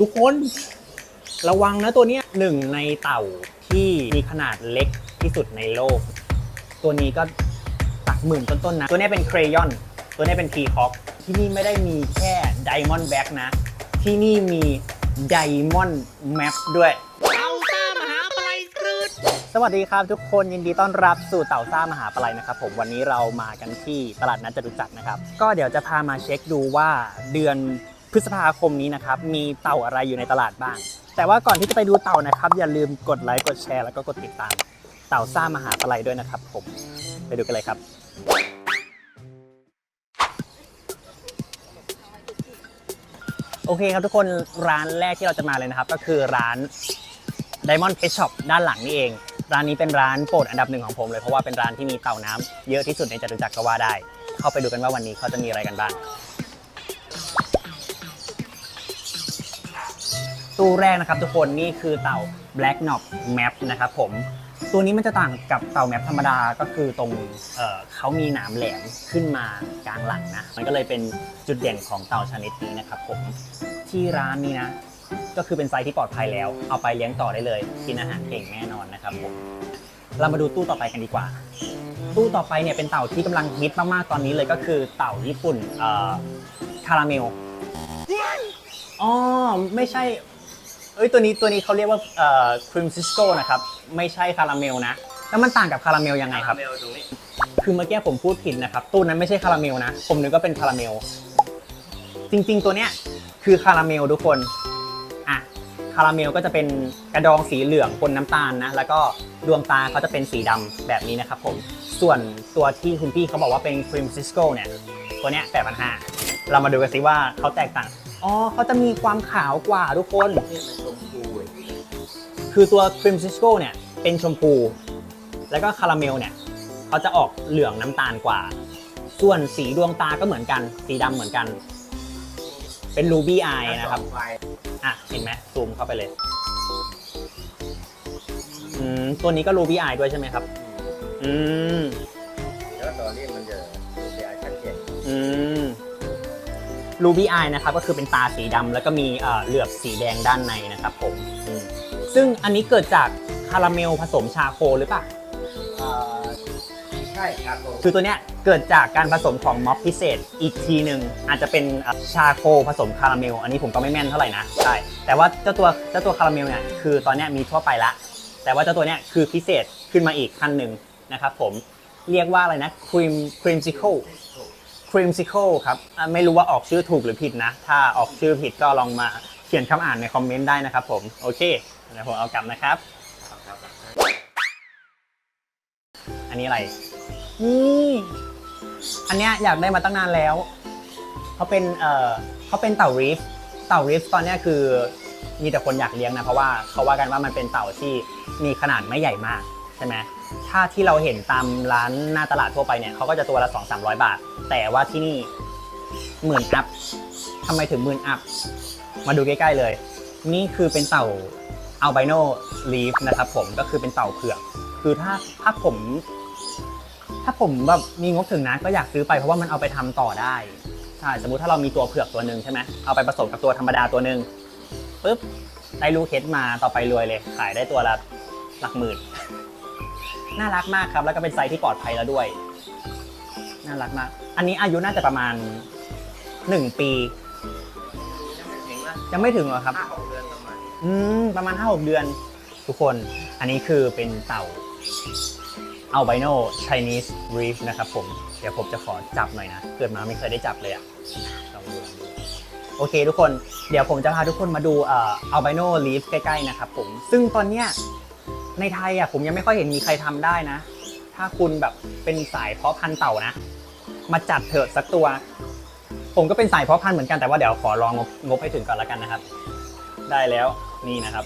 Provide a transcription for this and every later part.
ทุกคนระวังนะตัวเนี้ยหนึ่งในเต่าที่มีขนาดเล็กที่สุดในโลก ตัวนี้ก็หลักหมื่นต้นๆนะ ตัวนี้เป็นเครยอน ตัวนี้เป็นพีคอกที่นี่ไม่ได้มีแค่ไดมอนด์แบ็กนะ ที่นี่มีไดมอนด์แมปด้วยเต่าซ่ามหาปลายครืดสวัสดีครับทุกคนยินดีต้อนรับสู่เต่าซ่ามหาปลัยนะครับ ผมวันนี้เรามากันที่ตลาดนัดจตุจักรนะครับ ก็เดี๋ยวจะพามาเช็คดูว่าเดือน พฤษภาคมนี้นะครับ มีเต่าอะไรอยู่ในตลาดบ้าง แต่ว่าก่อนที่จะไปดูเต่านะครับ อย่าลืมกดไลค์ กดแชร์ แล้วก็กดติดตาม เต่าซ่ามหาปลัยด้วยนะครับ ผม ไปดูกันเลยครับ โอเคครับทุกคน ร้านแรกที่เราจะมาเลยนะครับ ก็คือร้าน Diamond Pet Shop ด้านหลังนี่เอง ร้านนี้เป็นร้านโปรดอันดับหนึ่งของผมเลย เพราะว่าเป็นร้านที่มีเต่าน้ำเยอะที่สุดในจตุจักรก็ว่าได้ เข้าไปดูกันว่าวันนี้เขาจะมีอะไรกันบ้าง ตู้แรกนะครับทุกคนนี่คือเต่า Black n o b Map นะครับผมตัวนี้มันจะต่างกับเต่าแมปธรรมดาก็คือตรงเเขามีหนามแหลมขึ้นมากลางหลังนะ มันก็เลยเป็นจุดเด่นของเต่าชนิดนี้นะครับผมที่ร้านนี้นะ ก็คือเป็นไซส์ที่ปลอดภัยแล้ว เอาไปเลี้ยงต่อได้เลย กินอาหารเก่งแน่นอนนะครับผมเรามาดูตู้ต่อไปกันดีกว่า ตู้ต่อไปเนี่ยเป็นเต่าที่กำลังฮิตมากๆตอนนี้เลยก็คือเต่าญี่ปุ่นคาราเมลอ๋อไม่ใช่ อ้ยตัวนี้ตัวนี้เขาเรียกว่าเอ่อครีมซิสโก้นะครับ ไม่ใช่คาราเมลนะ แล้วมันต่างกับคาราเมลยังไงครับเมลตรงนี้คือเมื่อกี้ผมพูดผิดนะครับ ตู้นั้นไม่ใช่คาราเมลนะ ผมนึกว่าเป็นคาราเมล จริงๆ ตัวเนี้ยคือคาราเมลทุกคน อะ คาราเมลก็จะเป็นกระดองสีเหลืองปนน้ำตาลนะ แล้วก็ดวงตาเขาจะเป็นสีดำแบบนี้นะครับผม ส่วนตัวที่คุณพี่เขาบอกว่าเป็นครีมซิสโก้เนี่ย ตัวเนี้ยแปดพันห้าเรามาดูกันสิว่าเขาแตกต่าง อ๋อเขาจะมีความขาวกว่าทุกคน นี่มันชมพูเว้ยคือตัวครีมซิสโก้เนี่ยเป็นชมพู แล้วก็คาราเมลเนี่ยเขาจะออกเหลืองน้ำตาลกว่า ส่วนสีดวงตาก็เหมือนกัน สีดำเหมือนกัน เป็นรูบี้อายนะครับ ไฟอะ เห็นไหมซูมเข้าไปเลย อืม ตัวนี้ก็รูบี้อายด้วยใช่ไหมครับ อืม แล้วตอนนี้มันจะเสียชัดเจนอืม รูบี้อายนะครับก็คือเป็นตาสีดำแล้วก็มีเอ่อเหลือบสีแดงด้านในนะครับผมอืมซึ่งอันนี้เกิดจากคาราเมลผสมชาโคหรือเปล่า อ่าใช่ครับผมคือตัวเนี้ยเกิดจากการผสมของม็อบพิเศษอีกทีหนึ่งอาจจะเป็นเอ่อชาโคผสมคาราเมล อันนี้ผมก็ไม่แม่นเท่าไหร่นะใช่แต่ว่าเจ้าตัวเจ้าตัวคาราเมลเนี่ยคือตอนเนี้ยมีทั่วไปละ แต่ว่าเจ้าตัวเนี้ยคือพิเศษขึ้นมาอีกขั้นหนึ่งนะครับผมเรียกว่าอะไรนะครีมครีมซิเคิล ครีมซิเคิลครับอะไม่รู้ว่าออกชื่อถูกหรือผิดนะ ถ้าออกชื่อผิดก็ลองมาเขียนคำอ่านในคอมเมนต์ได้นะครับผม โอเคเดี๋ยวผมเอากลับนะครับ อันนี้อะไร นี่อันเนี้ยอยากได้มาตั้งนานแล้ว เขาเป็นเอ่อเขาเป็นเต่ารีฟ เต่ารีฟตอนเนี้ยคือมีแต่คนอยากเลี้ยงนะ เพราะว่าเขาว่ากันว่ามันเป็นเต่าที่มีขนาดไม่ใหญ่มาก ใช่ไหมถ้าที่เราเห็นตามร้านหน้าตลาดทั่วไปเนี่ยเขาก็จะตัวละ 2 3 0 0 บาท แต่ว่าที่นี่หมื่นอัพทำไมถึงหมื่นอัพ มาดูใกล้ๆเลย นี่คือเป็นเต่าอัลไบโนลีฟนะครับผมก็คือเป็นเต่าเผือก คือถ้าถ้าผม ถ้าผมแบบมีงบถึงนะก็อยากซื้อไปเพราะว่ามันเอาไปทำต่อได้ใช่สมมติถ้าเรามีตัวเผือกตัวหนึ่งใช่ไหมเอาไปผสมกับตัวธรรมดาตัวหนึ่งปุ๊บได้ลูกเฮดมาต่อไปรวยเลย ขายได้ตัวละหลักหมื่น น่ารักมากครับ แล้วก็เป็นไซส์ที่ปลอดภัยแล้วด้วย น่ารักมาก อันนี้อายุน่าจะประมาณหนึ่งปี ยังไม่ถึงนะยังไม่ถึงหรอครับ ห้าหกเดือนประมาณอืมประมาณ5-6เดือน ทุกคน อันนี้คือเป็นเต่า albino Chinese reef นะครับผม เดี๋ยวผมจะขอจับหน่อยนะ เกิดมาไม่เคยได้จับเลยอะลองดูลองดูโอเคทุกคน เดี๋ยวผมจะพาทุกคนมาดูเอ่อ albino reef ใกล้ๆนะครับผม ซึ่งตอนเนี้ย ในไทยอะผมยังไม่ค่อยเห็นมีใครทำได้นะ ถ้าคุณแบบเป็นสายเพาะพันธุ์เต่านะ มาจัดเถอะสักตัว ผมก็เป็นสายเพาะพันธุ์เหมือนกันแต่ว่าเดี๋ยวขอลองงบงบให้ถึงก่อนแล้วกันนะครับ ได้แล้วนี่นะครับ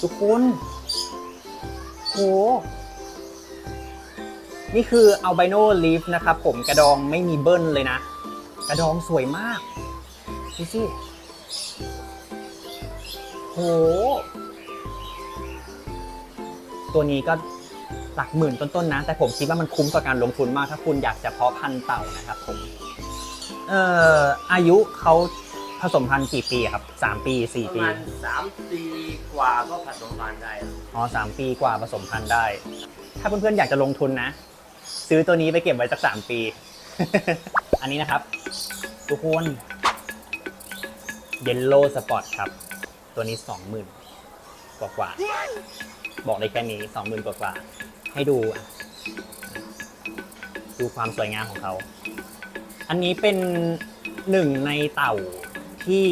ทุกคนโหนี่คือ albino leaf นะครับ ผมกระดองไม่มีเบิ้ลเลยนะ กระดองสวยมากดูสิโห ตัวนี้ก็หลักหมื่นต้นๆนะ แต่ผมคิดว่ามันคุ้มต่อการลงทุนมากถ้าคุณอยากจะเพาะพันธุ์เต่านะครับผมเอ่ออายุเขาผสมพันธุ์กี่ปีครับสามปีสี่ประปี มาณสามปีกว่าก็ผสมพันธุ์ได้แล้วอ๋อสามปีกว่าผสมพันธุ์ได้ ถ้าเพื่อนๆอยากจะลงทุนนะ ซื้อตัวนี้ไปเก็บไว้สักสามปี อันนี้นะครับ ทุกคนเยลโล่สปอตครับ ตัวนี้สองหมื่นกว่ากว่าๆ บอกได้แค่นี้สองหมื่นกว่ากว่าๆให้ดู ดูความสวยงามของเขา อันนี้เป็นหนึ่งในเต่าที่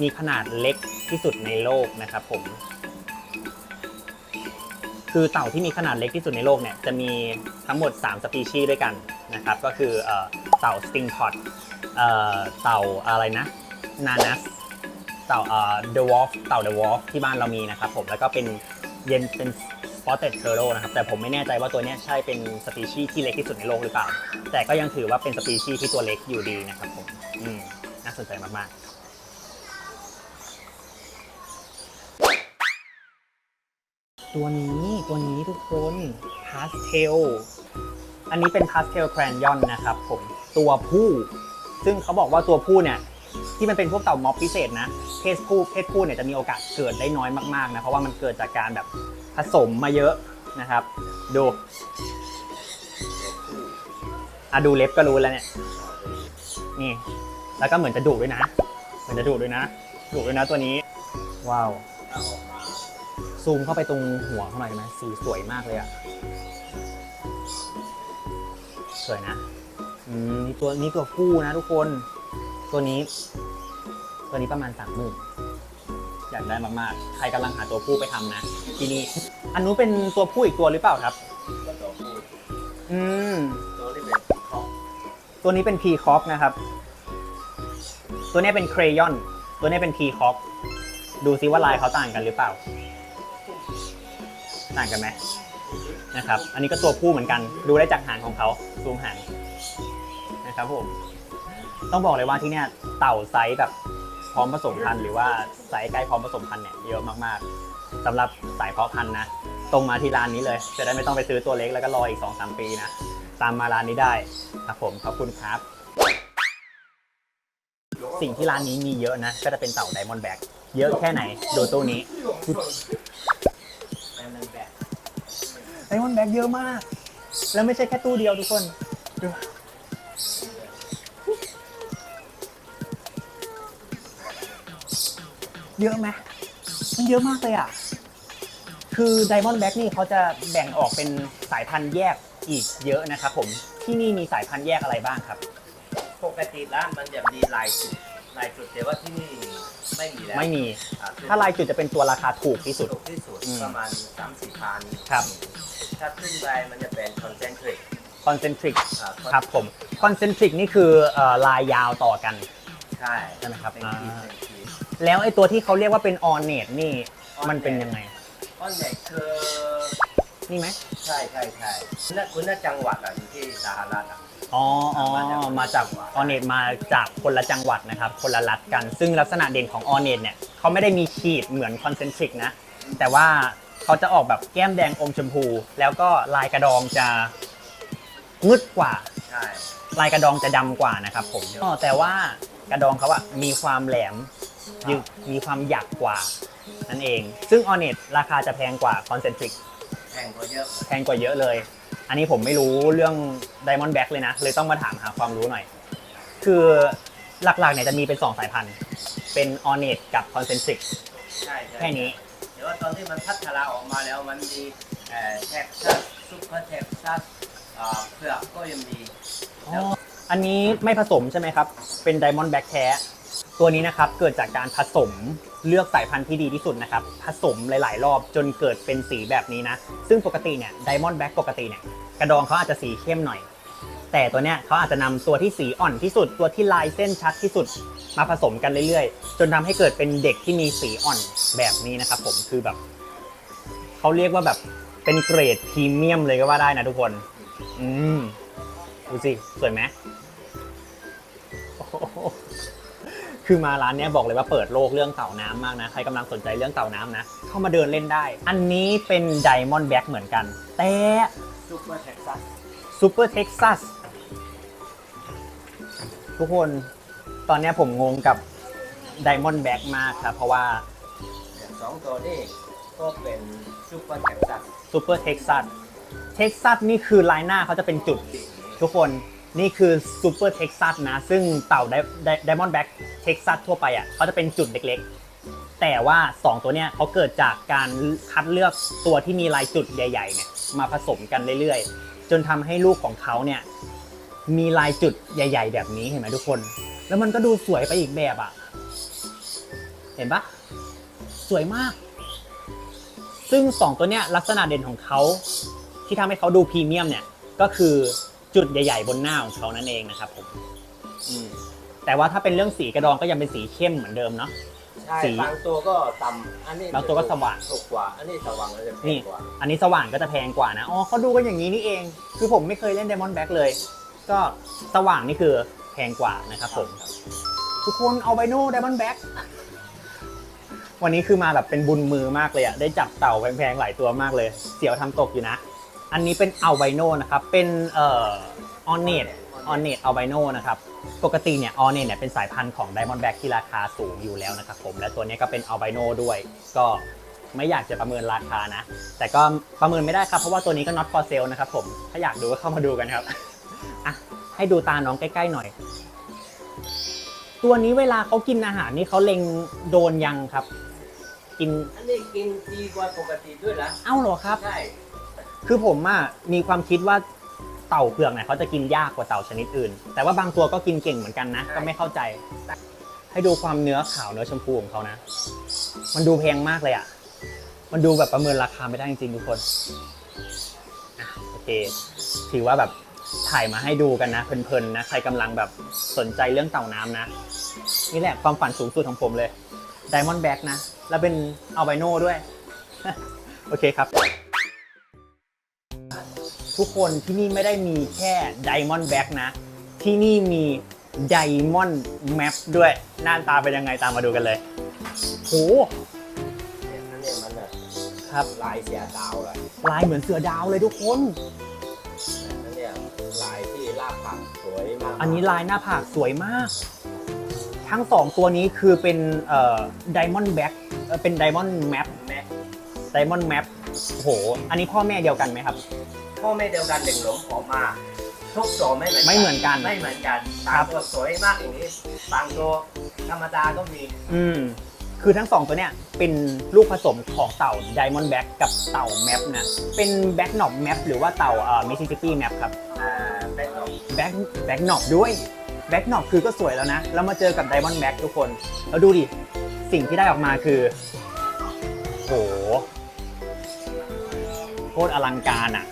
มีขนาดเล็กที่สุดในโลกนะครับผม คือเต่าที่มีขนาดเล็กที่สุดในโลกเนี่ยจะมีทั้งหมด 3 สปีชีส์ด้วยกันนะครับ ก็คือเอเต่าสติงพอตเต่าอะไรนะ นานัส เต่าเอ่อเดวอลฟเต่าเดอะวอลฟที่บ้านเรามีนะครับผม แล้วก็เป็น เย็นเป็น spotted turtle นะครับแต่ผมไม่แน่ใจว่าตัวนี้ใช่เป็นสปีชีส์ที่เล็กที่สุดในโลกหรือเปล่า แต่ก็ยังถือว่าเป็นสปีชีส์ที่ตัวเล็กอยู่ดีนะครับผมอืมน่าสนใจมากๆตัวนี้ตัวนี้ทุกคนพาสเทลอันนี้เป็นพาสเทลแครนยอนนะครับผมตัวผู้ ซึ่งเขาบอกว่าตัวผู้เนี่ย ที่มันเป็นพวกเต่าม็อบพิเศษนะ เพศผู้เพศผู้เนี่ยจะมีโอกาสเกิดได้น้อยมากๆนะเพราะว่ามันเกิดจากการแบบผสมมาเยอะนะครับ ดูอะดูเล็บก็รู้แล้วเนี่ยนี่ แล้วก็เหมือนจะดุด้วยนะ เหมือนจะดุด้วยนะดุด้วยนะตัวนี้ ว้าวซูมเข้าไปตรงหัวเขาหน่อยได้ไหมสีสวยมากเลยอะสวยนะอืมนี่ตัวนี้ตัวผู้นะทุกคน ตัวนี้ ตัวนี้ประมาณสามหมื่นอยากได้มากๆ ใครกำลังหาตัวผู้ไปทำนะ ที่นี่ อันนู้นเป็นตัวผู้อีกตัวหรือเปล่าครับ ก็ตัวพูดอืม ตัวที่เป็นคอกตัวนี้เป็นพีคอกนะครับ ตัวนี้เป็นเครยอน ตัวนี้เป็นพีคอกดูซิว่าลายเขาต่างกันหรือเปล่า ต่างกันไหมนะครับ อันนี้ก็ตัวผู้เหมือนกัน ดูได้จากหางของเขาซูมหางนะครับผม ต้องบอกเลยว่าที่เนี่ยเต่าไซส์แบบพร้อมผสมพันธุ์หรือว่าไซส์ใกล้พร้อมผสมพันธุ์เนี่ยเยอะมากๆสำหรับสายเพาะพันธุ์นะตรงมาที่ร้านนี้เลย จะได้ไม่ต้องไปซื้อตัวเล็กแล้วก็รออีก 2-3 ปีนะ ตามมาร้านนี้ได้ครับผมขอบคุณครับ สิ่งที่ร้านนี้มีเยอะนะ ก็จะเป็นเต่าไดมอนด์แบ็กเยอะแค่ไหนดูตู้นี้ไดมอนด์แบ็กเยอะมาก แล้วไม่ใช่แค่ตู้เดียวทุกคน เยอะไหมมันเยอะมากเลยอะ คือไดมอนด์แบ็กนี่เขาจะแบ่งออกเป็นสายพันธุ์แยกอีกเยอะนะครับผม ที่นี่มีสายพันธุ์แยกอะไรบ้างครับ ปกติร้านมันจะมีลายจุดลายจุดแต่ว่าที่นี่ไม่มีแล้วไม่มี อ่ถ้าลายจุดจะเป็นตัวราคาถูกที่สุด ถูกที่สุดอืม ประมาณสามสี่พันครับ ถ้าขึ้นไปมันจะเป็นคอนเซนทริกคอนเซนทริกอ่าครับผม คอนเซนทริกนี่คือเอ่อลายยาวต่อกัน ใช่ใช่ไหมครับเป็นทีมอ่าเป็นทีม แล้วไอ้ตัวที่เขาเรียกว่าเป็นออเนตนี่ มันเป็นยังไงออนเน็ตคือนี่ไหมใช่ใช่ใช่คุณน่ะคุณน่ะจังหวัดอะอยู่ที่สหรัฐอะ อ๋ออ๋อมาจากออเนตมาจากคนละจังหวัดนะครับ คนละรัฐกัน ซึ่งลักษณะเด่นของออเนตเนี่ยเขาไม่ได้มีขีดเหมือนคอนเซนทริกนะ แต่ว่าเขาจะออกแบบแก้มแดงอมชมพู แล้วก็ลายกระดองจะมืดกว่า ใช่ ลายกระดองจะดำกว่านะครับผมอ๋อแต่ว่ากระดองเขาอะมีความแหลม ยึกมีความหยักกว่านั่นเอง ซึ่งออเนตราคาจะแพงกว่าคอนเซนทริกแข่งก็เยอะ แพงกว่าเยอะเลย อันนี้ผมไม่รู้เรื่อง Diamond Back เลยนะ เลยต้องมาถามหาความรู้หน่อย คือหลักๆเนี่ยจะมีเป็น 2 สายพันธุ์ เป็น Ornate กับ Concentric ใช่ใช่แค่นี้ เดี๋ยวว่าตอนที่มันพัฒนาออกมาแล้วมันมีเอ่อเท็กซัสซุปเปอร์เท็กซัสอ่าเผือกก็ยังมี อ๋อ อันนี้ไม่ผสมใช่ไหมครับ เป็น Diamond Back แท้ ตัวนี้นะครับเกิดจากการผสมเลือกสายพันธุ์ที่ดีที่สุดนะครับ ผสมหลาย ๆ รอบจนเกิดเป็นสีแบบนี้นะ ซึ่งปกติเนี่ย Diamond Back ปกติเนี่ยกระดองเขาอาจจะสีเข้มหน่อย แต่ตัวเนี้ยเขาอาจจะนำตัวที่สีอ่อนที่สุด ตัวที่ลายเส้นชัดที่สุด มาผสมกันเรื่อย ๆ จนทำให้เกิดเป็นเด็กที่มีสีอ่อนแบบนี้นะครับผมคือแบบเขาเรียกว่าแบบเป็นเกรดพรีเมียมเลยก็ว่าได้นะทุกคน อืมดูสิสวยไหมโอ้ คือมาร้านเนี้ยบอกเลยว่าเปิดโลกเรื่องเต่าน้ำมากนะ ใครกำลังสนใจเรื่องเต่าน้ำนะ เข้ามาเดินเล่นได้ อันนี้เป็นไดมอนด์แบ็กเหมือนกัน แต่ซุปเปอร์เท็กซัสซูเปอร์เท็กซัสทุกคนตอนเนี้ยผมงงกับ Diamond Back มากครับ เพราะว่าสองตัวนี้ก็เป็นซุปเปอร์แท็กซัส Super Texas Texas นี่คือลายหน้าเขาจะเป็นจุด ทุกคน นี่คือ Super Texas นะ ซึ่งเต่า Di- Di- Diamond Back Texas ทั่วไปอะเขาจะเป็นจุดเล็กๆ แต่ว่า 2 ตัวเนี้ยเขาเกิดจากการคัดเลือกตัวที่มีลายจุดใหญ่ๆเนี่ยมาผสมกันเรื่อยๆ จนทำให้ลูกของเขาเนี่ยมีลายจุดใหญ่ ๆ แบบนี้เห็นไหมทุกคน แล้วมันก็ดูสวยไปอีกแบบอะ เห็นปะสวยมาก ซึ่ง 2 ตัวเนี้ยลักษณะเด่นของเขาที่ทำให้เขาดูพรีเมียมเนี่ยก็คือ จุดใหญ่ ๆ บนหน้าของเขานั่นเองนะครับผมอืมแต่ว่าถ้าเป็นเรื่องสีกระดองก็ยังเป็นสีเข้มเหมือนเดิมเนาะ ใช่สีบางตัวก็ต่ำอันนี้บางตัวก็สว่าง ถูกกว่า อันนี้สว่างแล้วจะแพนี่ งกว่าอันนี้สว่างก็จะแพงกว่านะ อ๋อเขาดูกันอย่างนี้นี่เอง คือผมไม่เคยเล่น Diamond Back เลย ก็สว่างนี่คือแพงกว่านะครับผม ทุกคนเอาไบโน่ Diamond Back วันนี้คือมาแบบเป็นบุญมือมากเลยอะได้จับเต่าแพงๆหลายตัวมากเลย เสียวทำตกอยู่นะ อันนี้เป็นอัลไบโนนะครับ เป็นเอ่อออนเนตออนเนตอัลไบโนนะครับ ปกติเนี่ยออนเนตเนี่ยเป็นสายพันธุ์ของ Diamond Back ที่ราคาสูงอยู่แล้วนะครับผม และตัวนี้ก็เป็นอัลไบโนด้วย ก็ไม่อยากจะประเมินราคานะ แต่ก็ประเมินไม่ได้ครับ เพราะว่าตัวนี้ก็ not for sale นะครับผม ถ้าอยากดูก็เข้ามาดูกันครับ อะ ให้ดูตาน้องใกล้ๆหน่อย ตัวนี้เวลาเขากินอาหารนี่เขาเล็งโดนยังครับ กิน อันนี้กินดีกว่าปกติด้วยนะเอ้าเหรอครับ ใช่ คือผมอะมีความคิดว่าเต่าเผือกเนี่ยเขาจะกินยากกว่าเต่าชนิดอื่น แต่ว่าบางตัวก็กินเก่งเหมือนกันนะ ก็ไม่เข้าใจ ให้ดูความเนื้อขาวเนื้อชมพูของเขานะ มันดูแพงมากเลยอะมันดูแบบประเมินราคาไม่ได้จริงๆทุกคนอะโอเค ถือว่าแบบถ่ายมาให้ดูกันนะเพลินๆนะใครกำลังแบบสนใจเรื่องเต่าน้ำนะ นี่แหละความฝันสูงสุดของผมเลย Diamond Back นะ แล้วเป็นอัลไบโนด้วย โอเคครับ ทุกคนที่นี่ไม่ได้มีแค่ Diamond Back นะ ที่นี่มี Diamond Map ด้วยหน้าตาเป็นยังไงตามมาดูกันเลยโหเนี่ยอันนี้มันอะครับลายเสียดาวเลยลายเหมือนเสือดาวเลยทุกคนอันเนี้ยลายที่ลาบผักสวยมากอันนี้ลายหน้าผากสวยมาก ทั้งสองตัวนี้คือเป็นเอ่อ Diamond Back เอ่อเป็น Diamond Map แม่ Diamond Map โอ้โห อันนี้พ่อแม่เดียวกันไหมครับ พ่อแม่เดียวกันเด็กหลงออกมา ทุกตัวไม่เหมือนไม่เหมือนกัน ไม่เหมือนกันครับบางตัวสวยมากอย่างนี้บางตัวธรรมดาก็มีอืมคือทั้งสองตัวเนี้ยเป็นลูกผสมของเต่า Diamond Back กับเต่า Map นะ เป็น Back Knob Map หรือว่าเต่าเอ่อ Mississippi Map ครับอ่าเป็นตัว Back Back Knob ด้วย Back Knob คือก็สวยแล้วนะ แล้วมาเจอกับ Diamond Back ทุกคน แล้วดูดิ สิ่งที่ได้ออกมาคือ โหโคตรอลังการอะ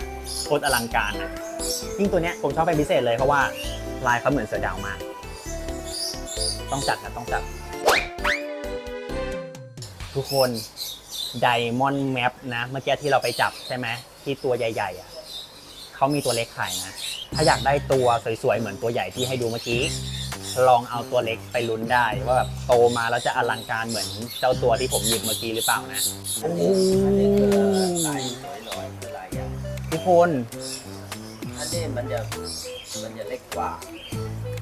โคตรอลังการอะยิ่งตัวเนี้ยผมชอบเป็นพิเศษเลยเพราะว่าลายเขาเหมือนเสือดาวมาก ต้องจัดนะต้องจัด ทุกคน Diamond Map นะ เมื่อกี้ที่เราไปจับใช่ไหมที่ตัวใหญ่ๆอะเขามีตัวเล็กขายนะ ถ้าอยากได้ตัวสวยๆ เหมือนตัวใหญ่ที่ให้ดูเมื่อกี้ ลองเอาตัวเล็กไปลุ้นได้ ว่าแบบโตมาแล้วจะอลังการเหมือนเจ้าตัวที่ผมหยิบเมื่อกี้หรือเปล่านะโอ้ ทุกคน อันนี้มันจะมันจะเล็กกว่า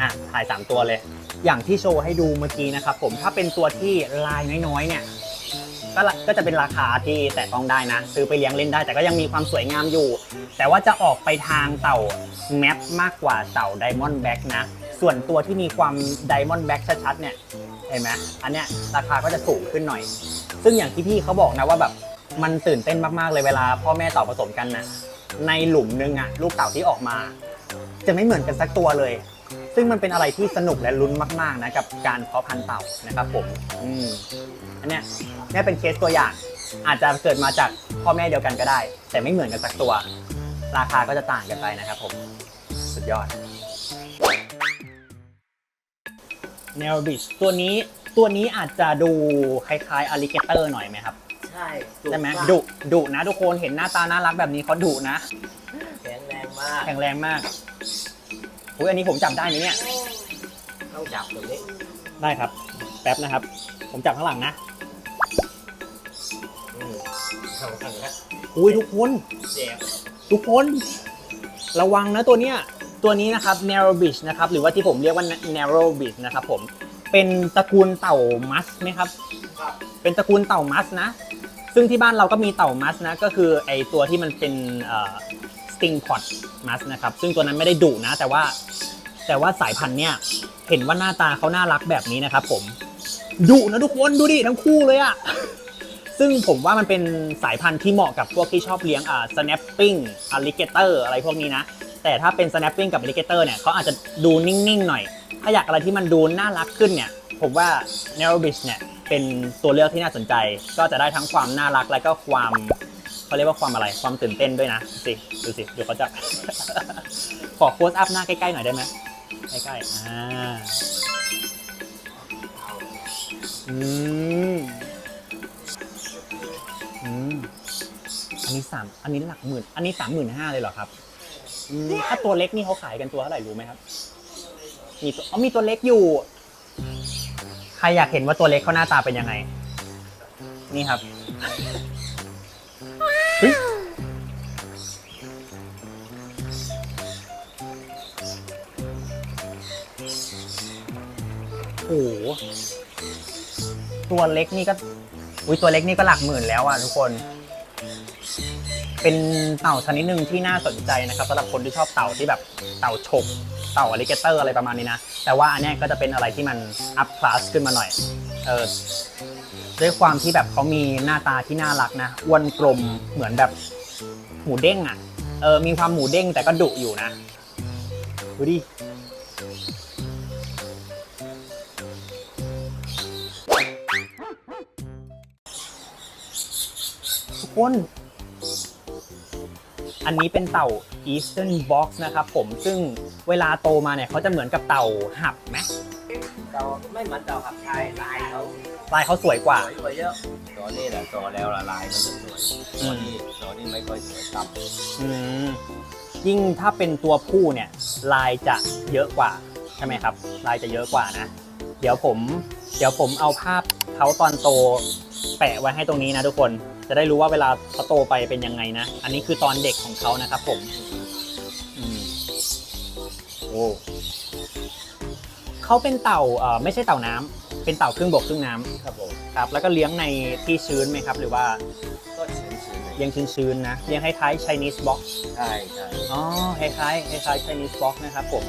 อะถ่าย 3 ตัวเลย อย่างที่โชว์ให้ดูเมื่อกี้นะครับผมถ้าเป็นตัวที่ลายน้อยๆเนี่ยก็ละก็จะเป็นราคาที่แต่ต้องได้นะ ซื้อไปเลี้ยงเล่นได้ แต่ก็ยังมีความสวยงามอยู่ แต่ว่าจะออกไปทางเต่าแมปมากกว่าเต่าไดมอนด์แบ็กนะ ส่วนตัวที่มีความไดมอนด์แบ็กชัดๆเนี่ยเห็นไหมอันเนี้ยราคาก็จะสูงขึ้นหน่อย ซึ่งอย่างที่พี่เขาบอกนะว่าแบบมันตื่นเต้นมากๆเลยเวลาพ่อแม่เต่าผสมกันนะ ในหลุมนึงอะลูกเต่าที่ออกมา จะไม่เหมือนกันสักตัวเลย ซึ่งมันเป็นอะไรที่สนุกและลุ้นมาก ๆ นะกับการเพาะพันธุ์เต่านะครับผมอืมอันเนี้ยเนี่ยเป็นเคสตัวอย่าง อาจจะเกิดมาจากพ่อแม่เดียวกันก็ได้ แต่ไม่เหมือนกันสักตัว ราคาก็จะต่างกันไปนะครับผมสุดยอด n e r b i s h ตัวนี้ตัวนี้อาจจะดูคล้ายๆ alligator หน่อยไหมครับ ใช่ใช่ไหมากดุดุนะทุกคนเห็นหน้าตาน่ารักแบบนี้เขาดุนะ แข็งแรงมาก แข็งแรงมากอุ้ยอันนี้ผมจับได้ไหมเนี่ย ต้องจับตรงนี้ได้ครับ แป๊บนะครับ ผมจับข้างหลังนะ อืมทำกันนะอุ้ยทุกคน เจ็บทุกคน ระวังนะตัวเนี้ย ตัวนี้นะครับ narrow beach นะครับ หรือว่าที่ผมเรียกว่า narrow beach นะครับผม เป็นตระกูลเต่ามัสไหมครับ ครับ เป็นตระกูลเต่ามัสนะ ซึ่งที่บ้านเราก็มีเต่ามัสนะ ก็คือไอตัวที่มันเป็นสติงพอดมัสนะครับ ซึ่งตัวนั้นไม่ได้ดุนะ แต่ว่าแต่ว่าสายพันธุ์เนี่ยเห็นว่าหน้าตาเขาน่ารักแบบนี้นะครับผมดุนะทุกคนดูดิทั้งคู่เลยอะซึ่งผมว่ามันเป็นสายพันธุ์ที่เหมาะกับพวกที่ชอบเลี้ยงอ่า snapping alligator อะไรพวกนี้นะ แต่ถ้าเป็น snapping กับ alligator เนี่ยเขาอาจจะดูนิ่งๆหน่อย ถ้าอยากอะไรที่มันดูน่ารักขึ้นเนี่ย ผมว่า n a r r o w b i s เนี่ย เป็นตัวเลือกที่น่าสนใจ ก็จะได้ทั้งความน่ารักและก็ความเขาเรียกว่าความอะไรความตื่นเต้นด้วยนะดูสิดูสิเดี๋ยวเขาจะ ขอโคสอัพหน้าใกล้ๆหน่อยได้ไหมใกล้ๆอ่าอืมอืมอันนี้สามอันนี้หลักหมื่น อันนี้สามหมื่นห้าเลยเหรอครับอืมถ้าตัวเล็กนี่เขาขายกันตัวเท่าไหร่รู้ไหมครับ มีตัวอ๋อมีตัวเล็กอยู่ ใครอยากเห็นว่าตัวเล็กเขาหน้าตาเป็นยังไง นี่ครับเฮ้ยโอ้โหตัวเล็กนี่ก็ อุ้ยตัวเล็กนี่ก็หลักหมื่นแล้วอะทุกคน เป็นเต่าชนิดหนึ่งที่น่าสนใจนะครับสำหรับคนที่ชอบเต่าที่แบบเต่าฉก เต่าอลิเกเตอร์อะไรประมาณนี้นะ แต่ว่าอันนี้ก็จะเป็นอะไรที่มันอัพคลาสขึ้นมาหน่อยเออด้วยความที่แบบเขามีหน้าตาที่น่ารักนะอ้วนกลมเหมือนแบบหมูเด้งอะเออมีความหมูเด้งแต่ก็ดุอยู่นะดูดิทุกคน อันนี้เป็นเต่า Eastern Box นะครับผมซึ่งเวลาโตมาเนี่ยเขาจะเหมือนกับเต่าหับไหมเราไม่เหมือนเราขับไทยลายเขาลายเขาสวยกว่าสวยกว่าเยอะตัวนี้แหละตัวแล้วละลายมันจะสวยตัวนี้ตัวนี้ไม่ค่อยสวยต่ำอืมยิ่งถ้าเป็นตัวผู้เนี่ยลายจะเยอะกว่าใช่ไหมครับ ลายจะเยอะกว่านะ เดี๋ยวผม เดี๋ยวผมเอาภาพเขาตอนโตแปะไว้ให้ตรงนี้นะทุกคน จะได้รู้ว่าเวลาเขาโตไปเป็นยังไงนะ อันนี้คือตอนเด็กของเขานะครับผมอืมโอ้เขาเป็นเต่าเอ่อไม่ใช่เต่าน้ำเป็นเต่าครึ่งบกครึ่งน้ำครับผมครับ แล้วก็เลี้ยงในที่ชื้นไหมครับ หรือว่าก็ชื้นๆเลยเลี้ยงชื้นๆนะเลี้ยงคล้ายๆ Chinese box ใช่ใช่อ๋อคล้ายๆคล้ายๆ Chinese box นะครับผม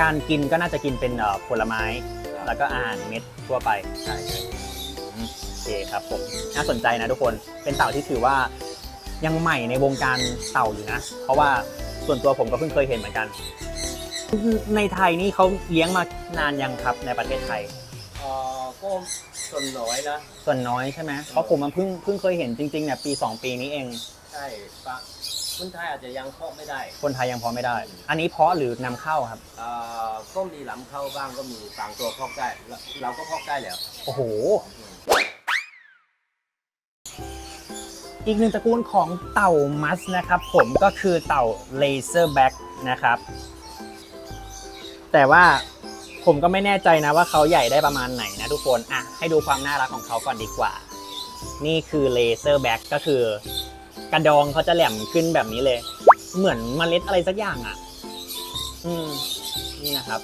การกินก็น่าจะกินเป็นเอ่อผลไม้ แล้วก็อาหารเม็ดทั่วไป ใช่ใช่อืมโอ เคครับผมน่าสนใจนะทุกคนเป็นเต่าที่ถือว่ายังใหม่ในวงการเต่าอยู่นะ เพราะว่าส่วนตัวผมก็เพิ่งเคยเห็นเหมือนกัน ในไทยนี่เขาเลี้ยงมานานยังครับในประเทศไทยเอ่อก็ส่วนน้อยนะ ส่วนน้อยใช่ไหมเพราะผมมันเพิ่งเพิ่งเคยเห็นจริงๆเนี่ยปี 2 ปีนี้เอง ใช่ปะคนไทยอาจจะยังเพาะไม่ได้คนไทยยังพอไม่ได้ อันนี้เพาะหรือนำเข้าครับ เอ่อก็มีหลำเข้าบ้างก็มีบางตัวเพาะได้เราเราก็เพาะได้แล้วโอ้โห อีกหนึ่งตระกูลของเต่ามัสนะครับ ผมก็คือเต่าเลเซอร์แบ็กนะครับ แต่ว่าผมก็ไม่แน่ใจนะว่าเขาใหญ่ได้ประมาณไหนนะทุกคนอะให้ดูความน่ารักของเขาก่อนดีกว่า นี่คือเลเซอร์แบ็กก็คือกระดองเขาจะแหลมขึ้นแบบนี้เลย เหมือนเมล็ดอะไรสักอย่างอะ อืม นี่นะครับ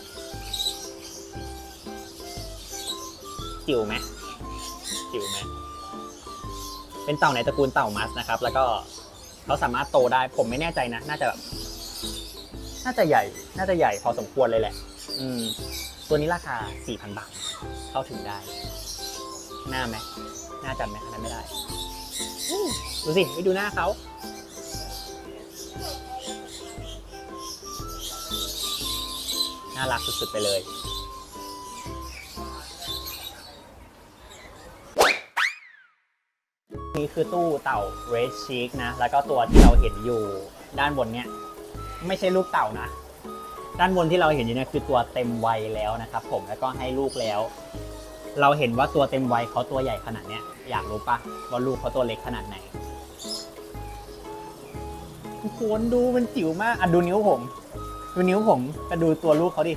จิ๋วไหมจิ๋วไหม เป็นเต่าในตระกูลเต่ามัสนะครับ แล้วก็เขาสามารถโตได้ผมไม่แน่ใจนะ น่าจะแบบน่าจะใหญ่ น่าจะใหญ่พอสมควรเลยแหละ อืม ตัวนี้ราคา 4,000 บาท เข้าถึงได้ หน้าไหมหน้าจำไหมอันนั้นไม่ได้ ดูสิไปดูหน้าเขา น่ารักสุดๆไปเลย นี่คือตู้เต่า Red Cheek นะ แล้วก็ตัวที่เราเห็นอยู่ด้านบนเนี่ยไม่ใช่ลูกเต่านะ ด้านบนที่เราเห็นอยู่เนี่ยคือตัวเต็มวัยแล้วนะครับผมแล้วก็ให้ลูกแล้ว เราเห็นว่าตัวเต็มวัยเขาตัวใหญ่ขนาดเนี้ยอยากรู้ปะว่าลูกเขาตัวเล็กขนาดไหนทุกคนดูมันจิ๋วมากอะดูนิ้วผม ดูนิ้วผมก็ดูตัวลูกเขาดิ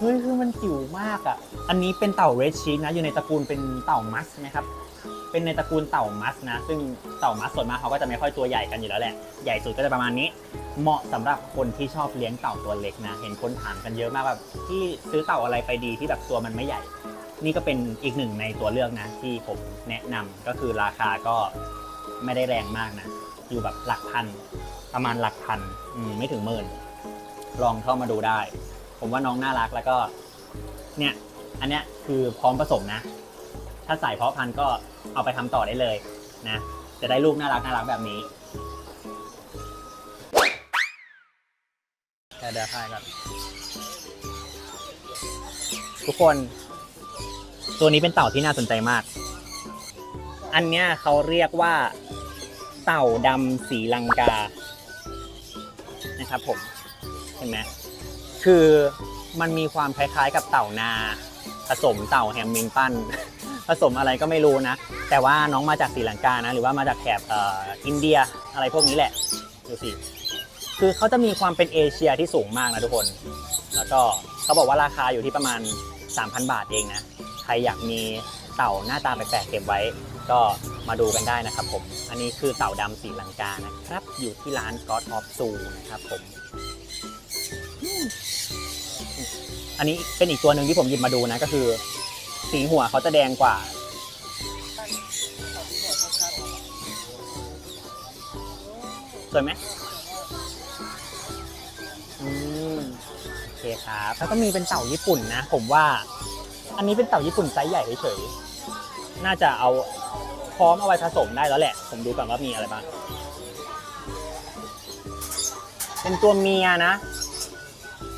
เฮ้ยคือมันจิ๋วมากอะ อันนี้เป็นเต่าเรดชี k นะ อยู่ในตระกูลเป็นเต่ามัสนะครับ เป็นในตระกูลเต่ามัสนะ ซึ่งเต่ามัสส่วนมากเขาก็จะไม่ค่อยตัวใหญ่กันอยู่แล้วแหละ ใหญ่สุดก็จะประมาณนี้ เหมาะสำหรับคนที่ชอบเลี้ยงเต่าตัวเล็กนะ เห็นคนถามกันเยอะมากแบบที่ซื้อเต่าอะไรไปดีที่แบบตัวมันไม่ใหญ่ นี่ก็เป็นอีกหนึ่งในตัวเลือกนะ ที่ผมแนะนำก็คือราคาก็ไม่ได้แรงมากนะ อยู่แบบหลักพัน ประมาณหลักพันอืไม่ถึงหมื่น ลองเข้ามาดูได้ ผมว่าน้องน่ารักแล้วก็ เนี่ย อันเนี้ยคือพร้อมผสมนะ ถ้าใส่เพาะพันธุ์ก็เอาไปทำต่อได้เลยนะ จะได้ลูกน่ารักน่ารักแบบนี้เดี๋ยวเดี๋ยวถ่ายก่อนทุกคน ตัวนี้เป็นเต่าที่น่าสนใจมาก อันเนี้ยเขาเรียกว่า เต่าดำสีลังกา นะครับผม เห็นไหม คือมันมีความคล้ายๆกับเต่านาผสมเต่าแฮมมิงตันผสมอะไรก็ไม่รู้นะ แต่ว่าน้องมาจากศรีลังกานะ หรือว่ามาจากแถบอ่ออินเดียอะไรพวกนี้แหละดูสิคือเขาจะมีความเป็นเอเชียที่สูงมากนะทุกคน แล้วก็เขาบอกว่าราคาอยู่ที่ประมาณ 3,000 บาทเองนะ ใครอยากมีเต่าหน้าตาแปลกๆเก็บไว้ ก็มาดูกันได้นะครับผม อันนี้คือเต่าดำสีลังกานะครับ อยู่ที่ร้าน God of Zoo นะครับผม อันนี้เป็นอีกตัวหนึ่งที่ผมหยิบมาดูนะก็คือ สีหัวเขาจะแดงกว่า สวยไหมอืมโอเคครับแล้วก็มีเป็นเต่าญี่ปุ่นนะ ผมว่า อันนี้เป็นเต่าญี่ปุ่นไซส์ใหญ่เฉยๆน่าจะเอาพร้อมเอาไว้ผสมได้แล้วแหละ ผมดูก่อนว่ามีอะไรบ้างเป็นตัวเมียนะ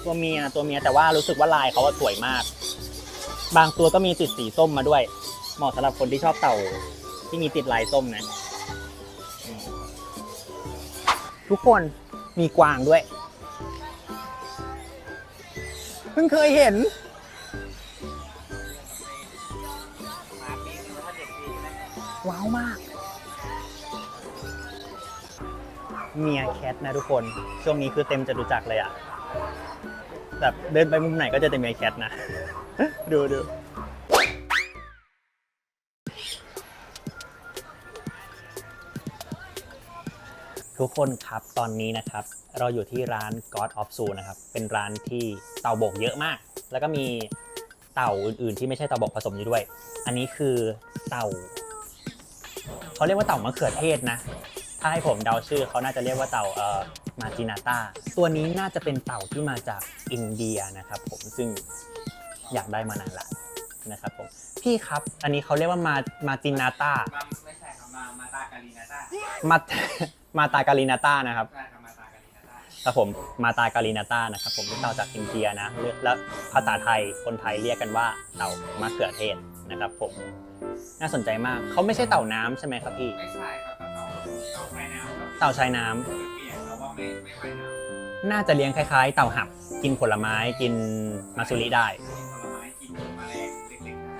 ตัวเมียตัวเมียแต่ว่ารู้สึกว่าลายเขาอะสวยมาก บางตัวก็มีติดสีส้มมาด้วย เหมาะสำหรับคนที่ชอบเต่าที่มีติดลายส้มนะทุกคนมีกวางด้วย เพิ่งเคยเห็น ว้าวมาก เมียแคทนะทุกคน ช่วงนี้คือเต็มจะรู้จักเลยอะ แบบเดินไปมุมไหนก็จะเต็มเมียแคทนะ ดูดูทุกคนครับตอนนี้นะครับ เราอยู่ที่ร้าน God of Zoo นะครับ เป็นร้านที่เต่าบกเยอะมาก แล้วก็มีเต่าอื่นๆ ที่ไม่ใช่เต่าบกผสมอยู่ด้วย อันนี้คือเต่าเขาเรียกว่าเต่ามะเขือเทศนะ ถ้าให้ผมเดาชื่อเขาน่าจะเรียกว่าเต่าเอ่อมาจินาตาตัวนี้น่าจะเป็นเต่าที่มาจากอินเดียนะครับ ผมซึ่งอยากได้มานานละนะครับผมพี่ครับอันนี้เขาเรียกว่ามามาจินาตามาไม่ใช่ครับมามาตากาลีนาต้ามามาตากาลินาตานะครับใช่ครับมาตากาลีนาต้าครับผมมาตากาลินาตานะครับผมเป็นเต่าจากอินเดียนะแล้วภาษาไทยคนไทยเรียกกันว่าเต่ามะเขือเทศนะครับผมน่าสนใจมากเขาไม่ใช่เต่าน้ำใช่ไหมครับพี่ไม่ใช่ครับ เต่าชายน้ำน่าจะเลี้ยงคล้ายๆ เต่าหับ กินผลไม้กินมาซุริได้กินผลไม้กินแมลงเล็กๆได้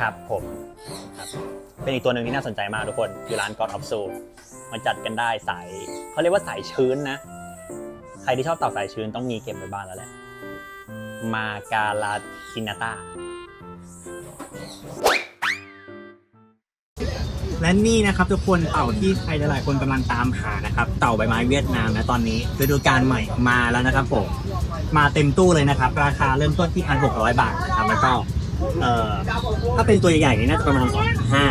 ครับผมครับเป็นอีกตัวหนึ่งที่น่าสนใจมากทุกคนคือร้าน God of Zoo มาจัดกันได้สายเขาเรียกว่าสายชื้นนะ ใครที่ชอบเต่าสายชื้นต้องมีเก็บไว้บ้านแล้วแหละมาการาคินาตา และนี่นะครับทุกคนเต่าที่ใครหลายๆคนกำลังตามหานะครับ เต่าใบไม้เวียดนามนะตอนนี้ฤดูกาลใหม่มาแล้วนะครับผมมาเต็มตู้เลยนะครับ ราคาเริ่มต้นที่พันหกร้อยบาทนะครับแล้วก็เอ่อถ้าเป็นตัวใหญ่ๆนี่น่าจะประมาณสองห้า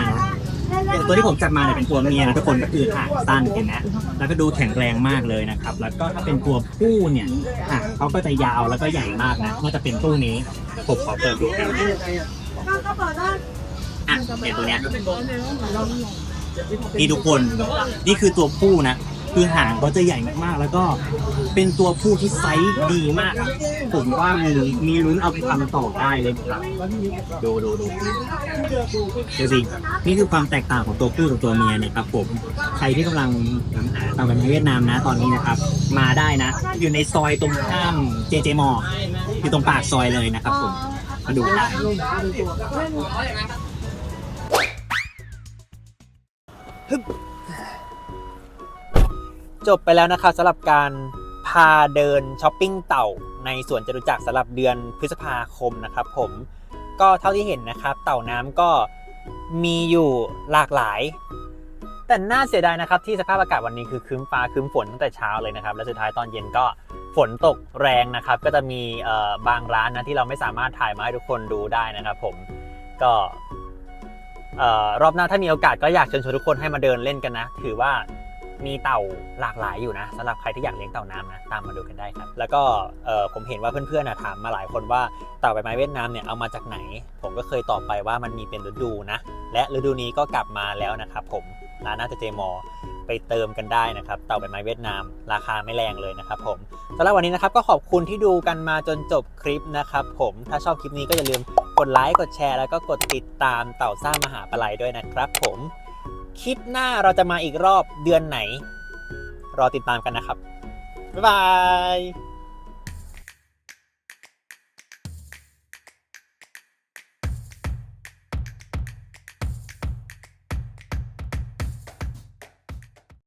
อย่างตัวที่ผมจับมาเนี่ยเป็นตัวเมียนะทุกคนก็คือหางสั้นเห็นไหมแล้วก็ดูแข็งแรงมากเลยนะครับ แล้วก็ถ้าเป็นตัวผู้เนี่ยหางเขาก็จะยาวแล้วก็ใหญ่มากนะน่าจะเป็นตู้นี้ผมขอเปิดดูนะอะ เห็นตัวเนี้ยนี่ทุกคนนี่คือตัวผู้นะคือหางเขาจะใหญ่มากๆ แล้วก็เป็นตัวผู้ที่ไซส์ดีมาก ผมว่ามีมีลุ้นเอาไปทำต่อได้เลยครับดูดูดูเดี๋ยวสินี่คือความแตกต่างของตัวผู้กับตัวเมียนะครับผมใครที่กำลังหาตามกันเวียดนามนะตอนนี้นะครับ มาได้นะ อยู่ในซอยตรงข้ามเจเจมออยู่ตรงปากซอยเลยนะครับผมมาดูได้ จบไปแล้วนะครับสำหรับการพาเดินช้อปปิ้งเต่าในสวนจตุจักรสำหรับเดือนพฤษภาคมนะครับผมก็เท่าที่เห็นนะครับ เต่าน้ำก็มีอยู่หลากหลาย แต่น่าเสียดายนะครับที่สภาพอากาศวันนี้คือครึ้มฟ้าครึ้มฝนตั้งแต่เช้าเลยนะครับ และสุดท้ายตอนเย็นก็ฝนตกแรงนะครับ ก็จะมีบางร้านนะที่เราไม่สามารถถ่ายมาให้ทุกคนดูได้นะครับ ผมก็ รอบหน้าถ้ามีโอกาสก็อยากเชิญชวนทุกคนให้มาเดินเล่นกันนะ ถือว่ามีเต่าหลากหลายอยู่นะสำหรับใครที่อยากเลี้ยงเต่าน้ำนะตามมาดูกันได้ครับ แล้วก็ผมเห็นว่าเพื่อนๆนะถามมาหลายคนว่าเต่าใบไม้เวียดนามเนี่ยเอามาจากไหน ผมก็เคยตอบไปว่ามันมีเป็นฤดูนะ และฤดูนี้ก็กลับมาแล้วนะครับผมร้านน่าจะเจมอไปเติมกันได้นะครับเต่าใบไม้เวียดนาม ราคาไม่แรงเลยนะครับผมสำหรับวันนี้นะครับก็ขอบคุณที่ดูกันมาจนจบคลิปนะครับผมถ้าชอบคลิปนี้ก็อย่าลืม กดไลค์กดแชร์แล้วก็กดติดตามเต่าซ่ามหาปลายด้วยนะครับผมคลิปหน้าเราจะมาอีกรอบเดือนไหน รอติดตามกันนะครับ บ๊ายบาย